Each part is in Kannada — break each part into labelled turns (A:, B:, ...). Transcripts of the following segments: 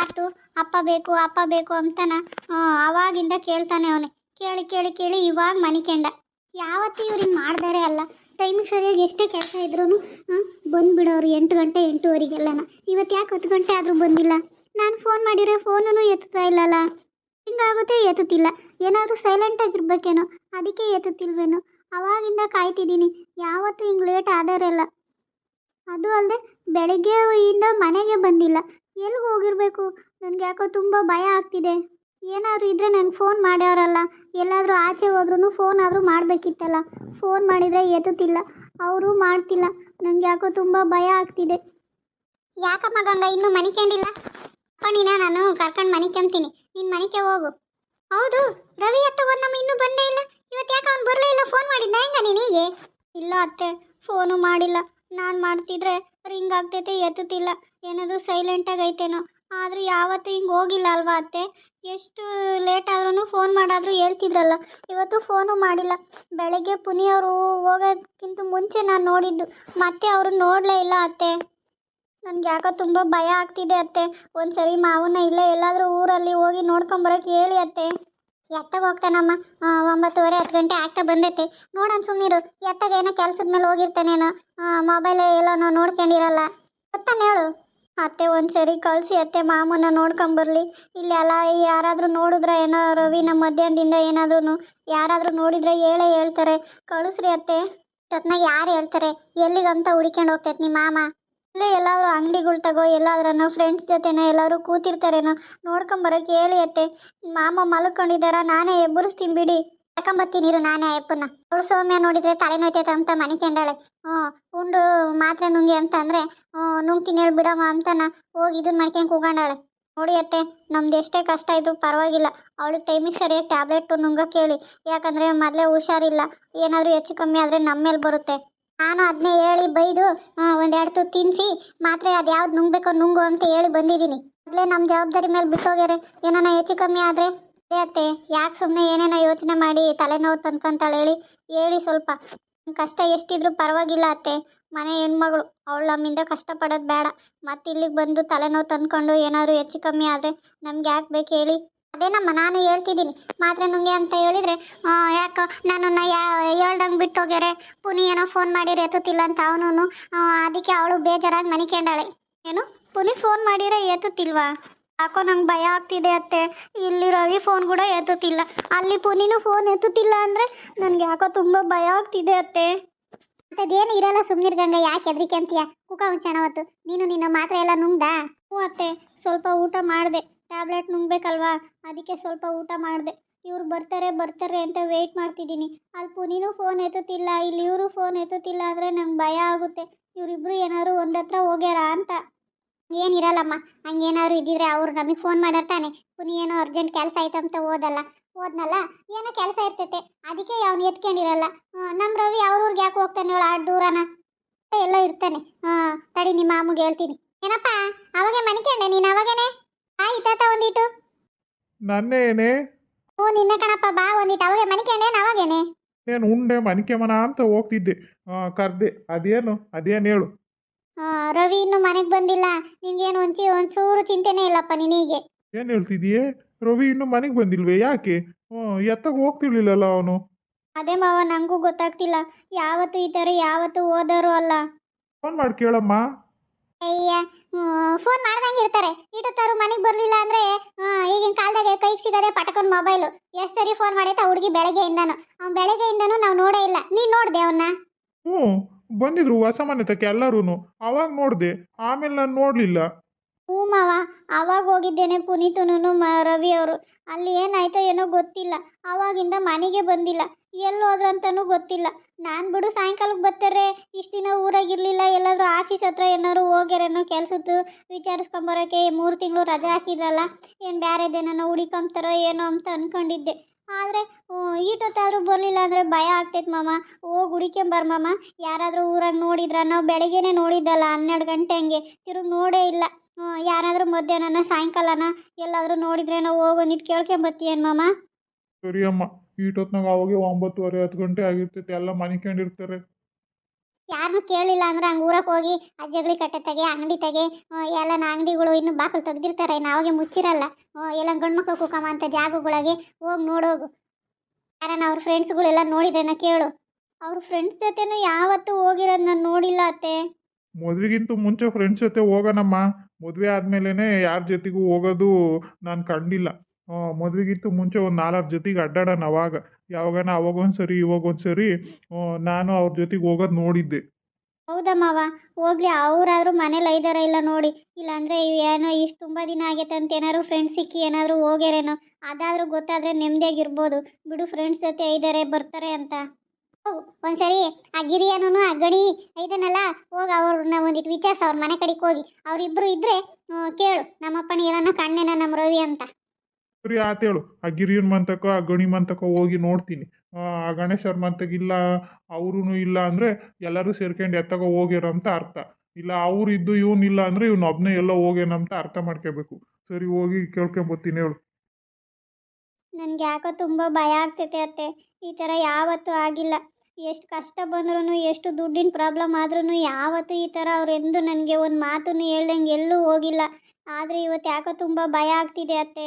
A: ಆತು ಅಪ್ಪ ಬೇಕು ಅಪ್ಪ ಬೇಕು ಅಂತಾನ ಅವಾಗಿಂದ ಕೇಳ್ತಾನೆ ಅವನೇ. ಕೇಳಿ ಕೇಳಿ ಕೇಳಿ ಇವಾಗ ಮನಿಕೆಂಡ ಯಾವತ್ತಿ ಇವ್ರಿಗೆ ಮಾಡ್ದಾರೆ ಅಲ್ಲ. ಟೈಮಿಗೆ ಸರಿಯಾಗಿ ಎಷ್ಟೇ ಕೆಲಸ ಇದ್ರೂ ಬಂದುಬಿಡೋರು ಎಂಟು ಗಂಟೆ, ಎಂಟೂವರೆಗೆಲ್ಲನ. ಇವತ್ತು ಯಾಕೆ ಹತ್ತು ಗಂಟೆ ಆದರೂ ಬಂದಿಲ್ಲ? ನಾನು ಫೋನ್ ಮಾಡಿದ್ರೆ ಫೋನೂ ಎತ್ತುತ್ತಾ ಇಲ್ಲಲ್ಲ? ಹಿಂಗಾಗುತ್ತೆ ಎತ್ತುತ್ತಿಲ್ಲ. ಏನಾದರೂ ಸೈಲೆಂಟಾಗಿರ್ಬೇಕೇನೋ ಅದಕ್ಕೆ ಎತ್ತುತ್ತಿಲ್ವೇನೋ? ಅವಾಗಿಂದ ಕಾಯ್ತಿದ್ದೀನಿ. ಯಾವತ್ತೂ ಹಿಂಗೆ ಲೇಟ್ ಆದರೆಲ್ಲ. ಅದು ಅಲ್ಲದೆ ಬೆಳಗ್ಗೆ ಇಂದ ಮನೆಗೆ ಬಂದಿಲ್ಲ. ಎಲ್ಲಿಗೆ ಹೋಗಿರಬೇಕು? ನನಗೆ ಯಾಕೋ ತುಂಬ ಭಯ ಆಗ್ತಿದೆ. ಏನಾದರೂ ಇದ್ದರೆ ನಂಗೆ ಫೋನ್ ಮಾಡ್ಯಾರಲ್ಲ, ಎಲ್ಲಾದರೂ ಆಚೆ ಹೋದ್ರೂ ಫೋನ್ ಆದರೂ ಮಾಡಬೇಕಿತ್ತಲ್ಲ. ಫೋನ್ ಮಾಡಿದರೆ ಎತ್ತುತ್ತಿಲ್ಲ, ಅವರು ಮಾಡ್ತಿಲ್ಲ. ನನಗೆ ಯಾಕೋ ತುಂಬ ಭಯ ಆಗ್ತಿದೆ. ಯಾಕಮ್ಮ ಗಂಗ, ಇನ್ನೂ ಮನಿಕೊಂಡಿಲ್ಲ ಕಣಿನ ನಾನು ಕರ್ಕೊಂಡು ಮನಿಕೊಂತೀನಿ ನೀನು ಮನಿಕೆ ಹೋಗು. ಹೌದು, ರವಿ ಅತ್ತ ನಮ್ಮ ಇನ್ನೂ ಬಂದೇ ಇಲ್ಲ. ಇವತ್ತು ಯಾಕೆ ಅವ್ನು ಬರಲೇ ಇಲ್ಲ? ಫೋನ್ ಮಾಡಿದ್ದ ಹೆಂಗ ನಿನಗೆ? ಇಲ್ಲ ಅತ್ತೆ ಫೋನು ಮಾಡಿಲ್ಲ. ನಾನು ಮಾಡ್ತಿದ್ರೆ ರಿಂಗ್ ಆಗ್ತೈತೆ, ಎತ್ತುತ್ತಿಲ್ಲ. ಏನಾದರೂ ಸೈಲೆಂಟಾಗಿ ಐತೇನೋ. ಆದರೂ ಯಾವತ್ತೂ ಹಿಂಗೆ ಹೋಗಿಲ್ಲ ಅಲ್ವಾ ಅತ್ತೆ? ಎಷ್ಟು ಲೇಟ್ ಆದ್ರೂ ಫೋನ್ ಮಾಡಾದರೂ ಹೇಳ್ತಿದ್ರಲ್ಲ. ಇವತ್ತು ಫೋನು ಮಾಡಿಲ್ಲ. ಬೆಳಗ್ಗೆ ಪುನಿ ಅವರು ಹೋಗೋದಕ್ಕಿಂತ ಮುಂಚೆ ನಾನು ನೋಡಿದ್ದು. ಮತ್ತೆ ಅವರು ನೋಡಲೇ ಇಲ್ಲ ಅತ್ತೆ. ನನಗೆ ಯಾಕೋ ತುಂಬ ಭಯ ಆಗ್ತಿದೆ ಅತ್ತೆ. ಒಂದ್ಸರಿ ಮಾವನ ಇಲ್ಲ ಎಲ್ಲಾದರೂ ಊರಲ್ಲಿ ಹೋಗಿ ನೋಡ್ಕೊಂಬರೋಕೆ ಹೇಳಿ ಅತ್ತೆ. ಎತ್ತಾಗ ಹೋಗ್ತಾನಮ್ಮ. ಒಂಬತ್ತುವರೆ, ಹತ್ತು ಗಂಟೆ ಆಗ್ತಾ ಬಂದೈತೆ. ನೋಡೋಣ ಸುಮ್ಮನಿರು ಎತ್ತಾಗ ಏನೋ ಕೆಲಸದ ಮೇಲೆ ಹೋಗಿರ್ತಾನೇನೋ. ಮೊಬೈಲ್ ಎಲ್ಲೋ ನೋಡ್ಕೊಂಡಿರಲ್ಲ. ಗೊತ್ತಾನೆ ಹೇಳು ಅತ್ತೆ ಒಂದು ಸರಿ ಕಳಿಸಿ ಅತ್ತೆ ಮಾಮನ ನೋಡ್ಕೊಂಬರ್ಲಿ ಇಲ್ಲಿ ಅಲ್ಲ ಯಾರಾದರೂ ನೋಡಿದ್ರೆ ಏನೋ ರವಿನ ಮಧ್ಯಾಹ್ನದಿಂದ ಏನಾದ್ರೂ ಯಾರಾದರೂ ನೋಡಿದ್ರೆ ಹೇಳೇ ಹೇಳ್ತಾರೆ. ಕಳಿಸ್ರಿ ಅತ್ತೆ. ಜೊತ್ನಾಗ ಯಾರು ಹೇಳ್ತಾರೆ? ಎಲ್ಲಿಗಂತ ಹುಡ್ಕೊಂಡು ಹೋಗ್ತೈತೆ ನಿಮ್ಮ ಮಾಮ? ಇಲ್ಲೇ ಎಲ್ಲಾದರೂ ಅಂಗಡಿಗಳು ತಗೋ ಎಲ್ಲಾದ್ರೂ ಫ್ರೆಂಡ್ಸ್ ಜೊತೆನೋ ಎಲ್ಲರೂ ಕೂತಿರ್ತಾರೇನೋ? ನೋಡ್ಕೊಂಬರೋಕೆ ಹೇಳಿ ಅತ್ತೆ. ಮಾಮ ಮಲ್ಕೊಂಡಿದ್ದಾರ? ನಾನೇ ಎಬ್ಬರಿಸ್ತೀನಿ ಬಿಡಿ. ಕರ್ಕೊಂಬತ್ತೀನಿರು ನಾನೇ ಅಯ್ಯಪ್ಪನ ಅವಳು ಸೌಮ್ಯ ನೋಡಿದ್ರೆ ತಲೆ ನೋಯ್ತೈತೆ ಅಂತ ಮನಿಕೊಂಡಾಳೆ ಹ್ಞೂ, ಉಂಡು ಮಾತ್ರ ನುಂಗಿ ಅಂತ ಅಂದರೆ ನುಂಗ್ತೀನಿ ಹೇಳಿ ಬಿಡಮ್ಮ ಅಂತಾನ ಹೋಗಿ ಇದನ್ನ ಮಾಡ್ಕೊಂಡು ಕೂಗಾಂಡಾಳೆ. ನೋಡಿ ಅತ್ತೆ, ನಮ್ದು ಎಷ್ಟೇ ಕಷ್ಟ ಇದ್ರೂ ಪರವಾಗಿಲ್ಲ. ಅವಳು ಟೈಮಿಗೆ ಸರಿಯಾಗಿ ಟ್ಯಾಬ್ಲೆಟ್ ನುಂಗಕ್ಕೆ ಹೇಳಿ. ಯಾಕಂದರೆ ಮೊದಲೇ ಹುಷಾರಿಲ್ಲ. ಏನಾದರೂ ಹೆಚ್ಚು ಕಮ್ಮಿ ಆದರೆ ನಮ್ಮ ಮೇಲೆ ಬರುತ್ತೆ. ನಾನು ಅದನ್ನೇ ಹೇಳಿ ಬೈದು ಒಂದೆರಡು ತುತ್ತು ತಿನ್ನಿಸಿ ಮಾತ್ರೆ ಅದು ಯಾವ್ದು ನುಂಗಬೇಕೋ ನುಂಗು ಅಂತ ಹೇಳಿ ಬಂದಿದ್ದೀನಿ. ಮೊದಲೇ ನಮ್ಮ ಜವಾಬ್ದಾರಿ ಮೇಲೆ ಬಿಟ್ಟೋಗ್ಯಾರೆ. ಏನಾನ ಹೆಚ್ಚು ಕಮ್ಮಿ ಆದರೆ? ಅತ್ತೆ, ಯಾಕೆ ಸುಮ್ಮನೆ ಏನೇನೋ ಯೋಚನೆ ಮಾಡಿ ತಲೆನೋವು ತಂದ್ಕೊಂತಾಳೆ ಹೇಳಿ ಹೇಳಿ ಸ್ವಲ್ಪ. ಕಷ್ಟ ಎಷ್ಟಿದ್ರೂ ಪರವಾಗಿಲ್ಲ ಅತ್ತೆ. ಮನೆ ಹೆಣ್ಮಗಳು, ಅವಳು ನಮ್ಮಿಂದ ಕಷ್ಟಪಡೋದು ಬೇಡ. ಮತ್ತೆ ಇಲ್ಲಿಗೆ ಬಂದು ತಲೆನೋವು ತಂದ್ಕೊಂಡು ಏನಾದ್ರು ಹೆಚ್ಚು ಕಮ್ಮಿ ಆದರೆ ನಮ್ಗೆ ಯಾಕೆ ಬೇಕು ಹೇಳಿ. ಅದೇನಮ್ಮ, ನಾನು ಹೇಳ್ತಿದ್ದೀನಿ. ಮಾತ್ರ ನನಗೆ ಅಂತ ಹೇಳಿದರೆ ಯಾಕೆ ನನ್ನನ್ನು ಯಾ, ಹೇಳ್ದಂಗೆ ಬಿಟ್ಟು ಹೋಗ್ಯಾರೆ ಪುನಿ ಏನೋ ಫೋನ್ ಮಾಡಿದ್ರೆ ಎತ್ತುತ್ತಿಲ್ಲ ಅಂತ ಅವನು ಅದಕ್ಕೆ ಅವಳು ಬೇಜಾರಾಗಿ ಮನಿಕೊಂಡಾಳೆ ಏನು? ಪುನಿ ಫೋನ್ ಮಾಡಿದ್ರೆ ಎತ್ತುತ್ತಿಲ್ವಾ? ಯಾಕೋ ನಂಗೆ ಭಯ ಆಗ್ತಿದೆ ಅತ್ತೆ. ಇಲ್ಲಿ ರವಿ ಫೋನ್ ಕೂಡ ಎತ್ತುತ್ತಿಲ್ಲ. ಅಲ್ಲಿ ಪುನೀನು ಫೋನ್ ಎತ್ತುತ್ತಿಲ್ಲ ಅಂದರೆ ನನಗೆ ಯಾಕೋ ತುಂಬ ಭಯ ಆಗ್ತಿದೆ ಅತ್ತೆ. ಅದೇನು ಇರಲ್ಲ ಸುಮ್ಮನಿರ್ಗಂಗ ಯಾಕೆ ಹೆದರಿಕೆ ಅಂತೀಯ? ಕುಕ ಹೊತ್ತು. ನೀನು ನಿನ್ನ ಮಾತ್ರ ಎಲ್ಲ ನುಂಗ್ದಾ? ಹ್ಞೂ ಅತ್ತೆ, ಸ್ವಲ್ಪ ಊಟ ಮಾಡಿದೆ. ಟ್ಯಾಬ್ಲೆಟ್ ನುಂಗ್ಬೇಕಲ್ವಾ? ಅದಕ್ಕೆ ಸ್ವಲ್ಪ ಊಟ ಮಾಡಿದೆ. ಇವ್ರು ಬರ್ತಾರೆ ಬರ್ತಾರೆ ಅಂತ ವೆಯ್ಟ್ ಮಾಡ್ತಿದ್ದೀನಿ. ಅಲ್ಲಿ ಪುನೀನು ಫೋನ್ ಎತ್ತುತ್ತಿಲ್ಲ, ಇಲ್ಲಿ ಇವರು ಫೋನ್ ಎತ್ತುತ್ತಿಲ್ಲ ಅಂದರೆ ನಂಗೆ ಭಯ ಆಗುತ್ತೆ. ಇವರಿಬ್ರು ಏನಾದ್ರು ಒಂದತ್ರ ಹೋಗ್ಯಾರ ಅಂತ. ಏನಿರಲ್ಲಮ್ಮ ಹಂಗೇನಾದ್ರು ಇದ್ದಿದ್ರೆ ಅವ್ರು ನಮಗೆ ಫೋನ್ ಮಾಡಿರ್ತಾನೆ ತಾನೆ. ಪುನಿ ಏನೋ ಅರ್ಜೆಂಟ್ ಕೆಲಸ ಆಯ್ತಂತ ಓದಲ್ಲ. ಓದ್ನಲ್ಲ ಏನೋ ಕೆಲಸ ಇರ್ತೈತೆ. ಅದಕ್ಕೆ ಅವ್ನು ಎತ್ಕೊಂಡಿರಲ್ಲ. ನಮ್ಮ ರವಿ ಅವ್ರವ್ರಿಗೆ ಯಾಕೆ ಹೋಗ್ತಾನೆ ಅವಳು ಆ ದೂರನ ಎಲ್ಲ ಇರ್ತಾನೆ. ಹಾಂ ತಡಿ ನಿಮ್ಮ ಮಾಮಗೆ ಹೇಳ್ತೀನಿ. ಏನಪ್ಪ ಅವಾಗೆ ಮನಿಕೊಂಡೆ ನೀನು ಅವಾಗೇನೆ? ಆಯ್ ತಾತ ಒಂದಿಟ್ಟು
B: ನನ್ನೇನೆ
A: ಓ ನಿನ್ನೆ ಕಣಪ್ಪ ಬಾ ಒಂದಿಟ್ಟು ಅವಾಗೆ ಮನಿಕೆಂಡೆ ಅವಾಗೇನೆ?
B: ಏನು ಉಂಡೆ ಮನಿಕೆಮನ ಅಂತ ಹೋಗ್ತಿದ್ದೆ. ಕರ್ದೆ. ಅದೇನು? ಅದೇನು ಹೇಳು?
A: ಆ, ರವಿ ಇನ್ನೂ ಮನೆಗೆ ಬಂದಿಲ್ಲ. ನಿನ್ಗೇನು ಒಂಚಿ ಒಂಚೂರು ಚಿಂತೆನೇ ಇಲ್ಲಪ್ಪ ನಿನಗೆ.
B: ಏನು ಹೇಳ್ತಿದೀಯೇ? ರವಿ ಇನ್ನೂ ಮನೆಗೆ ಬಂದಿಲ್ವೇ? ಯಾಕೆ? ಎತ್ತಾಗ ಹೋಗ್ತಿರ್ಲಿಲ್ಲಲ್ಲ ಅವನು?
A: ಅದೇ ಮಾವ ನಂಗೂ ಗೊತ್ತಾಗ್ತಿಲ್ಲ. ಯಾವತ್ತು ಈ ಥರ ಯಾವತ್ತು ಓದೋರು ಅಲ್ಲ.
B: ಫೋನ್ ಮಾಡಿ ಕೇಳಮ್ಮ.
A: ಅಯ್ಯ ಫೋನ್ ಮಾಡ್ದಂಗೆ ಇರ್ತಾರೆ. ಇಟ್ಟತ್ತಾರು ಮನೆಗೆ ಬರಲಿಲ್ಲ ಅಂದರೆ ಈಗಿನ ಕಾಲದಾಗೆ ಕೈಗೆ ಸಿಗೋದೇ ಪಟಕೊಂಡ್ ಮೊಬೈಲು. ಎಷ್ಟು ಸರಿ ಫೋನ್ ಮಾಡೈತೆ ಹುಡುಗಿ ಬೆಳಗ್ಗೆಯಿಂದನು. ಅವ್ನು ಬೆಳಗ್ಗೆಯಿಂದನೂ ನಾವು ನೋಡೇ ಇಲ್ಲ. ನೀನು ನೋಡಿದೆ ಅವನ್ನ
B: ಹ್ಞೂ ಬಂದಿದ್ರು ಹೊಸ ಎಲ್ಲರೂ ಅವಾಗ ನೋಡಿದೆ, ಆಮೇಲೆ ನಾನು ನೋಡಲಿಲ್ಲ.
A: ಹ್ಞೂ ಮಾವ, ಅವಾಗ ಹೋಗಿದ್ದೇನೆ ಪುನೀತನೂ ರವಿ ಅವರು. ಅಲ್ಲಿ ಏನಾಯ್ತೋ ಏನೋ ಗೊತ್ತಿಲ್ಲ. ಅವಾಗಿಂದ ಮನೆಗೆ ಬಂದಿಲ್ಲ. ಎಲ್ಲಿ ಹೋದ್ರು ಅಂತಲೂ ಗೊತ್ತಿಲ್ಲ. ನಾನು ಬಿಡು ಸಾಯಂಕಾಲಕ್ಕೆ ಬರ್ತಾರೆ ಇಷ್ಟು ದಿನ ಊರಾಗಿರಲಿಲ್ಲ ಎಲ್ಲಾದರೂ ಆಫೀಸ್ ಹತ್ರ ಏನಾದ್ರು ಹೋಗ್ಯಾರೇನೋ ಕೆಲಸದ್ದು ವಿಚಾರಿಸ್ಕೊಂಬರೋಕೆ ಮೂರು ತಿಂಗಳು ರಜೆ ಹಾಕಿದ್ರಲ್ಲ, ಏನು ಬೇರೆದೇನೋ ಹುಡಿಕೊಂತಾರೋ ಏನೋ ಅಂತ ಅಂದ್ಕೊಂಡಿದ್ದೆ ಆದರೆ ಈಟೊತ್ತಾದರೂ ಬರಲಿಲ್ಲ ಅಂದರೆ ಭಯ ಆಗ್ತೈತೆ ಮಾಮ. ಹೋಗಿ ಹುಡಿಕೊಂಬರ್ ಮಾಮ. ಯಾರಾದರೂ ಊರಾಗ ನೋಡಿದ್ರ, ನಾವು ಬೆಳಗ್ಗೆನೇ ನೋಡಿದ್ದಲ್ಲ, ಹನ್ನೆರಡು ಗಂಟೆ ಹಂಗೆ. ತಿರುಗಿ ನೋಡೇ ಇಲ್ಲ. ಯಾರಾದರೂ ಮಧ್ಯಾಹ್ನನ, ಸಾಯಂಕಾಲನ ಎಲ್ಲಾದರೂ ನೋಡಿದ್ರೆ ನಾವು ಹೋಗೋನಿಟ್ಟು ಕೇಳ್ಕೊಂಬತ್ತೀಯನ್ ಮಾಮ?
B: ಸರಿ ಅಮ್ಮ ಈಟೊತ್ನಾಗ ಅವಾಗೆ ಒಂಬತ್ತುವರೆ, ಹತ್ತು ಗಂಟೆ ಆಗಿರ್ತೈತೆ. ಎಲ್ಲ ಮನಿಕೊಂಡಿರ್ತಾರೆ.
A: ಯಾರನ್ನೂ ಕೇಳಿಲ್ಲ ಅಂದ್ರೆ ಹಂಗೆ ಊರಕ್ಕೆ ಹೋಗಿ ಆ ಜಗಳಿ ಕಟ್ಟೆ ತೆಗೆ, ಅಂಗಡಿ ತೆಗೆ ಎಲ್ಲ ಅಂಗಡಿಗಳು ಇನ್ನು ಬಾಕಲ್ ತೆಗ್ದಿರ್ತಾರೆ ನಾವಾಗೆ ಮುಚ್ಚಿರಲ್ಲ. ಎಲ್ಲ ಗಂಡ್ಮಕ್ಳು ಕುಕಮ್ಮ ಅಂತ ಜಾಗಗಳಿಗೆ ಹೋಗಿ ನೋಡೋಗು. ಯಾರನ್ನ ಅವ್ರ ಫ್ರೆಂಡ್ಸ್ಗಳೆಲ್ಲ ನೋಡಿದ್ರೇನ ಕೇಳು. ಅವ್ರ ಫ್ರೆಂಡ್ಸ್ ಜೊತೆನೂ ಯಾವತ್ತೂ ಹೋಗಿರೋದು ನಾನು ನೋಡಿಲ್ಲ ಅತ್ತೆ.
B: ಮದುವೆಗಿಂತ ಮುಂಚೆ ಫ್ರೆಂಡ್ಸ್ ಜೊತೆ ಹೋಗೋಣಮ್ಮ. ಮದುವೆ ಆದಮೇಲೆ ಯಾರ ಜೊತೆಗೂ ಹೋಗೋದು ನಾನು ಕಂಡಿಲ್ಲ. ಮದುವೆಗಿಂತ ಮುಂಚೆ ಒಂದು ನಾಲ್ಕು ಜೊತೆಗೆ ಅಡ್ಡಾಡೋಣ ಅವಾಗ. ಯಾವಾಗನ ಅವಾಗೊಂದು ಸರಿ ಇವಾಗೊಂದು ಸರಿ ನಾನು ಅವ್ರ ಜೊತೆಗೆ ಹೋಗೋದು ನೋಡಿದ್ದೆ.
A: ಹೌದಾ ಮಾವ? ಹೋಗ್ಲಿ ಅವರಾದ್ರೂ ಮನೇಲಿ ಐದಾರ ಇಲ್ಲ ನೋಡಿ. ಇಲ್ಲ ಅಂದ್ರೆ ಏನೋ ಇಷ್ಟು ತುಂಬ ದಿನ ಆಗೈತೆ ಅಂತ ಏನಾದ್ರು ಫ್ರೆಂಡ್ಸ್ ಸಿಕ್ಕಿ ಏನಾದ್ರು ಹೋಗ್ಯಾರೇನೋ ಅದಾದರೂ ಗೊತ್ತಾದ್ರೆ ನೆಮ್ಮದಿಯಾಗಿರ್ಬೋದು ಬಿಡು ಫ್ರೆಂಡ್ಸ್ ಜೊತೆ ಐದಾರೆ ಬರ್ತಾರೆ ಅಂತ. ಒಂದ್ಸರಿ ಆ ಗಿರಿಯನೂ ಆ ಗಣಿ ಐದನಲ್ಲ ಹೋಗಿ ಅವ್ರನ್ನ ಒಂದಿಟ್ಟು ವಿಚಾರಿಸ ಅವ್ರ ಮನೆ ಕಡೆಗೆ ಹೋಗಿ. ಅವರಿಬ್ಬರು ಹ್ಮ್, ಕೇಳು ನಮ್ಮಪ್ಪನ ಏನನ್ನ ಕಣ್ಣೇನ ನಮ್ಮ ರವಿ ಅಂತ.
B: ಸರಿ ಆತೇಳು ಆ ಗಿರಿಯನ್ ಮಂತಕ, ಆ ಗಣಿ ಮಂತಕ ಹೋಗಿ ನೋಡ್ತೀನಿ. ಆ ಗಣೇಶವ್ರ ಮಂತಕ ಇಲ್ಲ ಅವ್ರೂ ಇಲ್ಲ ಅಂದರೆ ಎಲ್ಲರೂ ಸೇರ್ಕೊಂಡು ಎತ್ತಕ ಹೋಗ್ಯಾರ ಅಂತ ಅರ್ಥ. ಇಲ್ಲ ಅವ್ರು ಇದ್ದು ಇವನು ಇಲ್ಲ ಅಂದರೆ ಒಬ್ಬನೇ ಎಲ್ಲ ಹೋಗ್ಯಾನಂತ ಅರ್ಥ ಮಾಡ್ಕೋಬೇಕು. ಸರಿ, ಹೋಗಿ ಕೇಳ್ಕೊಂಬತ್ತೀನಿ ಹೇಳು.
A: ನನಗೆ ಯಾಕೋ ತುಂಬ ಭಯ ಆಗ್ತೈತೆ ಅತ್ತೆ. ಈ ಥರ ಯಾವತ್ತೂ ಆಗಿಲ್ಲ. ಎಷ್ಟು ಕಷ್ಟ ಬಂದ್ರೂ ಎಷ್ಟು ದುಡ್ಡಿನ ಪ್ರಾಬ್ಲಮ್ ಆದ್ರೂ ಯಾವತ್ತೂ ಈ ಥರ ಅವರೆಂದು ನನಗೆ ಒಂದು ಮಾತನ್ನು ಹೇಳ್ದಂಗೆ ಎಲ್ಲೂ ಹೋಗಿಲ್ಲ. ಆದರೆ ಇವತ್ತು ಯಾಕೋ ತುಂಬ ಭಯ ಆಗ್ತಿದೆ ಅತ್ತೆ.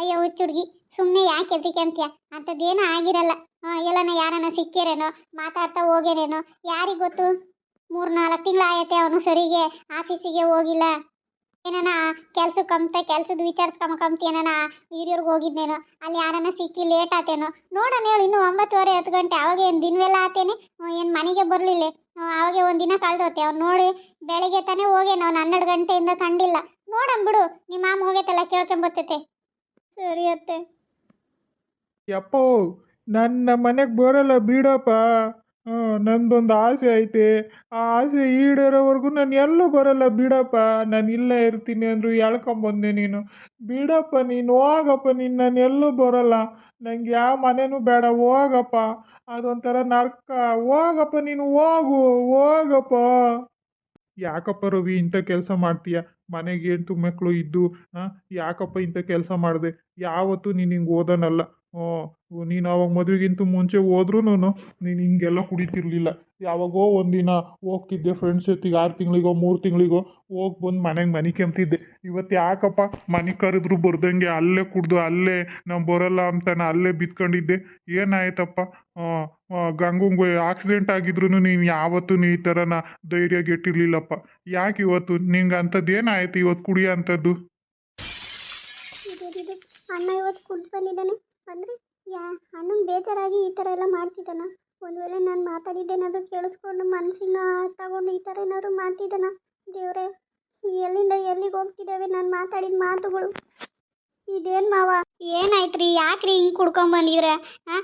A: ಅಯ್ಯೋ ಹುಚ್ಚುಡ್ಗಿ ಸುಮ್ಮನೆ ಯಾಕೆ ಎದಕ್ಕೆ ಅಂತೀಯ? ಅಂಥದ್ದೇನೂ ಆಗಿರಲ್ಲ. ಎಲ್ಲನ ಯಾರನ್ನ ಸಿಕ್ಕಿರೇನೋ ಮಾತಾಡ್ತಾ ಹೋಗ್ಯಾರೇನೋ, ಯಾರಿಗೆ ಗೊತ್ತು? ಮೂರು ನಾಲ್ಕು ತಿಂಗಳು ಆಯತ್ತೆ ಅವನು ಸರಿಗೆ, ಆಫೀಸಿಗೆ ಹೋಗಿಲ್ಲ. ಏನಾನ ಕೆಲ್ಸಕ್ಕೆ ಕಮ್ತ ಕೆಲ್ಸದ ವಿಚಾರಿಸ್ಕೊಂಬಕಂತ ಏನಾನ, ಹಿರಿಯರ್ಗೆ ಹೋಗಿದ್ದೇನೋ ಅಲ್ಲಿ ಯಾರನ್ನ ಸಿಕ್ಕಿ ಲೇಟ್ ಆತೇನೋ. ನೋಡೋಣ ಹೇಳಿ, ಇನ್ನೂ ಒಂಬತ್ತುವರೆ, ಹತ್ತು ಗಂಟೆ, ಅವಾಗ ಏನು ದಿನವೆಲ್ಲ ಆತೇನೆ? ಏನು ಮನೆಗೆ ಬರಲಿಲ್ಲ. ಅವಾಗೆ ಒಂದು ದಿನ ಕಳೆದೋತೆ, ಅವ್ನು ನೋಡಿ, ಬೆಳಿಗ್ಗೆ ತಾನೇ ಹೋಗೇನು ಅವ್ನು ಹನ್ನೆರಡು ಗಂಟೆಯಿಂದ ಕಂಡಿಲ್ಲ ನೋಡೋಣ ಬಿಡು ನಿಮ್ಮ ಮಾಮ ಹೋಗೈತಲ್ಲ, ಕೇಳ್ಕೊಂಬರ್ತೈತೆ. ಸರಿ ಅತ್ತೆ.
B: ನನ್ನ ಮನೆಗೆ ಬರಲ್ಲ ಬಿಡಪ್ಪ. ನಂದೊಂದು ಆಸೆ ಐತೆ. ಆ ಆಸೆ ಈಡೇರೋವರೆಗೂ ನಾನು ಎಲ್ಲೂ ಬರಲ್ಲ ಬಿಡಪ್ಪ. ನಾನು ಇಲ್ಲೇ ಇರ್ತೀನಿ ಅಂದ್ರು ಎಳ್ಕೊಂಬಂದೆ ನೀನು. ಬಿಡಪ್ಪ ನೀನು, ಹೋಗಪ್ಪ ನೀನು, ನಾನು ಎಲ್ಲೂ ಬರಲ್ಲ. ನಂಗೆ ಯಾವ ಮನೆನೂ ಬೇಡ, ಹೋಗಪ್ಪ. ಅದೊಂಥರ ನರ್ಕ. ಹೋಗಪ್ಪ ನೀನು, ಹೋಗು, ಹೋಗಪ್ಪ. ಯಾಕಪ್ಪ ರವಿ, ಇಂಥ ಕೆಲಸ ಮಾಡ್ತೀಯ? ಮನೆಗೆ ಎಂಟು ಮಕ್ಕಳು ಇದ್ದು ಯಾಕಪ್ಪ ಇಂಥ ಕೆಲಸ ಮಾಡಿದೆ? ಯಾವತ್ತೂ ನೀನು ಹಿಂಗೆ ಓದೋನಲ್ಲ. ಹ್ಞೂ ನೀನು ಅವಾಗ ಮದುವೆಗಿಂತ ಮುಂಚೆ ಹೋದ್ರೂನು ನೀನು ಹಿಂಗೆಲ್ಲ ಕುಡಿತಿರ್ಲಿಲ್ಲ. ಯಾವಾಗೋ ಒಂದಿನ ಹೋಗ್ತಿದ್ದೆ ಫ್ರೆಂಡ್ಸ್ ಜೊತೆಗೆ, ಆರು ತಿಂಗಳಿಗೋ, ಮೂರು ತಿಂಗಳಿಗೋ ಹೋಗಿ ಬಂದು ಮನೆಗೆ ಮನೆ ಕೆಮ್ತಿದ್ದೆ ಇವತ್ತು ಯಾಕಪ್ಪ ಮನೆ ಕರೆದ್ರು ಬರ್ದಂಗೆ ಅಲ್ಲೇ ಕುಡ್ದು, ಅಲ್ಲೇ ನಾವು ಬರೋಲ್ಲ ಅಂತಾನೆ ಅಲ್ಲೇ ಬಿತ್ಕೊಂಡಿದ್ದೆ. ಏನಾಯ್ತಪ್ಪ? ಗಂಗಂಗೆ ಆಕ್ಸಿಡೆಂಟ್ ಆಗಿದ್ರು ನೀನು ಯಾವತ್ತೂ ಈ ಥರನ ಧೈರ್ಯ ಗೆಟ್ಟಿರ್ಲಿಲ್ಲಪ್ಪ ಯಾಕೆ ಇವತ್ತು? ನಿಂಗೆ ಅಂಥದ್ದು ಏನಾಯ್ತು ಇವತ್ತು ಕುಡಿಯೋ ಅಂಥದ್ದು?
A: ಅಣ್ಣ ಇವತ್ತು ಕುಡ್ದು ಬಂದಿದ್ದಾನೆ. ಅಂದರೆ ಯಾ, ಅಣ್ಣನ ಬೇಜಾರಾಗಿ ಈ ಥರ ಎಲ್ಲ ಮಾಡ್ತಿದ್ದಾನ? ಒಂದು ವೇಳೆ ನಾನು ಮಾತಾಡಿದ್ದೇನಾದರೂ ಕೇಳಿಸ್ಕೊಂಡು ಮನಸ್ಸಿನ ತಗೊಂಡು ಈ ಥರ ಏನಾದರೂ ಮಾಡ್ತಿದ್ದಾನ? ದೇವರೇ ಎಲ್ಲಿಂದ ಎಲ್ಲಿಗೆ ಹೋಗ್ತಿದ್ದಾವೆ ನಾನು ಮಾತಾಡಿದ ಮಾತುಗಳು? ಇದೇನು ಮಾವ? ಏನಾಯ್ತ್ರಿ ಯಾಕ್ರಿ ಹಿಂಗೆ ಕುಡ್ಕೊಂಬಂದಿವ್ರೆ ಹಾಂ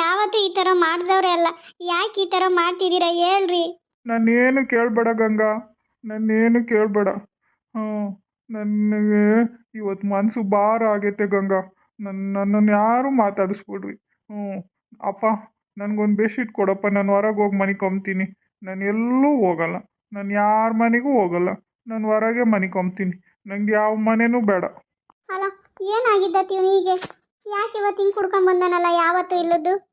A: ಯಾವತ್ತೂ ಈ ಥರ ಮಾಡಿದವ್ರೆ ಅಲ್ಲ. ಯಾಕೆ ಈ ಥರ ಮಾಡ್ತಿದ್ದೀರಾ ಹೇಳ್ರಿ.
B: ನಾನೇನು ಕೇಳಬೇಡ ಗಂಗಾ. ನನ್ನೇನು ಕೇಳಬೇಡ. ಹ್ಞೂ ನನಗೆ ಇವತ್ತು ಮನಸ್ಸು ಭಾರ ಆಗೈತೆ ಗಂಗಾ. ನನ್ನ ನನ್ನನ್ನು ಯಾರು ಮಾತಾಡಿಸ್ಬಿಡ್ರಿ. ಹ್ಞೂ ಅಪ್ಪ ನನಗೊಂದು ಬೆಡ್ಶೀಟ್ ಕೊಡಪ್ಪ, ನಾನು ಹೊರಗೆ ಹೋಗಿ ಮನೆ ಕೊಂಬ್ತೀನಿ ನಾನು ಎಲ್ಲೂ ಹೋಗಲ್ಲ. ನಾನು ಯಾರ ಮನೆಗೂ ಹೋಗಲ್ಲ. ನಾನು ಹೊರಗೆ ಮನೆ ಕೊಂಬ್ತೀನಿ ನಂಗೆ ಯಾವ ಮನೆನೂ ಬೇಡ.
A: ಅಲ್ಲ ಏನಾಗಿದ್ದ ಹೀಗೆ? ಯಾಕೆ ಇವತ್ತು ಹಿಂಗೆ ಕುಡ್ಕೊಂಬಂದನಲ್ಲ ಯಾವತ್ತೂ ಇಲ್ಲದ್ದು?